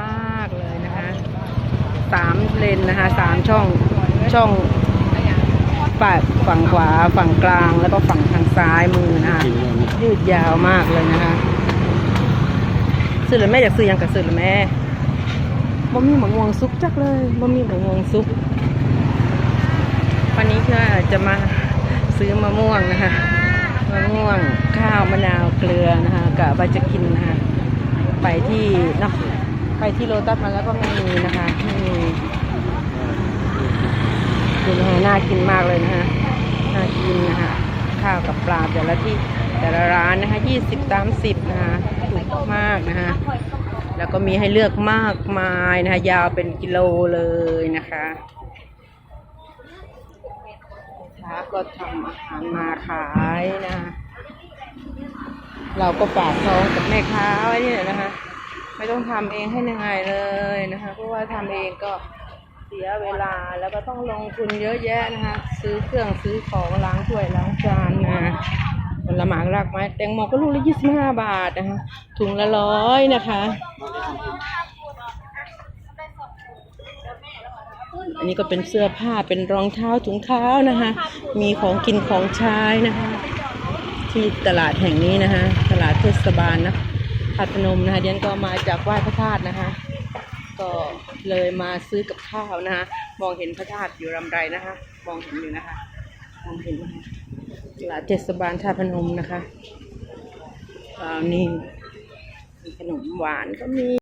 มากเลยนะคะสามเลนนะคะสามช่องช่องฝั่งฝั่งขวาฝั่งกลางแล้วก็ฝั่งทางซ้ายมือนะคะยืดยาวมากเลยนะคะซื้อหรือแม่อยากซื้อยังกับซื้อหรือแม่บ่มีหมะม่วงซุกจักเลยบ่มีหมะม่วงซุกวันนี้ก็จะมาซื้อมะม่วงนะคะมะม่วงข้าวมะนาวเกลือนะคะกะว่าจะกินนะคะไปที่เนาะ ไปที่โลตัสมาแล้วก็ไม่มีนะคะไม่มีดูนะคะน่ากินมากเลยนะคะน่ากินนะคะ ข้าวกับปลาแต่ละที่แต่ละร้านนะคะยี่สิบสามสิบนะคะถูกมากนะคะแล้วก็มีให้เลือกมากมายนะคะ ยาวเป็นกิโลเลยนะคะค้าก็ทำอาหารมาขายนะคะเราก็ฝากท้องกับแม่ค้าไว้เนี่ยนะคะ ไม่ต้องทำเองให้เหนื่อยเลยนะคะ เพราะว่าทำเองก็เสียเวลาแล้วก็ต้องลงทุนเยอะแยะนะคะ ซื้อเครื่องซื้อของล้างถ้วยล้างจานนะผลไม้รากไม้แตงโมก็ลูกละยี่สิบห้าบาทนะคะถุงละร้อยนะคะ อันนี้ก็เป็นเสื้อผ้าเป็นรองเท้าถุงเท้านะคะ มีของกินของใช้นะคะ ที่ตลาดแห่งนี้นะคะ ตลาดเทศบาลนะ พัทนมนะคะเดียนก็มาจากไหว้พระธาตุนะคะ ก็เลยมาซื้อกับข้าวนะคะมองเห็นพระธาตุอยู่ลำไรนะคะ มองเห็นอยู่นะคะมองเห็นนะคะตลาดเทศบาลท่าพนมนะคะอ่านี่ขนมหวานก็มี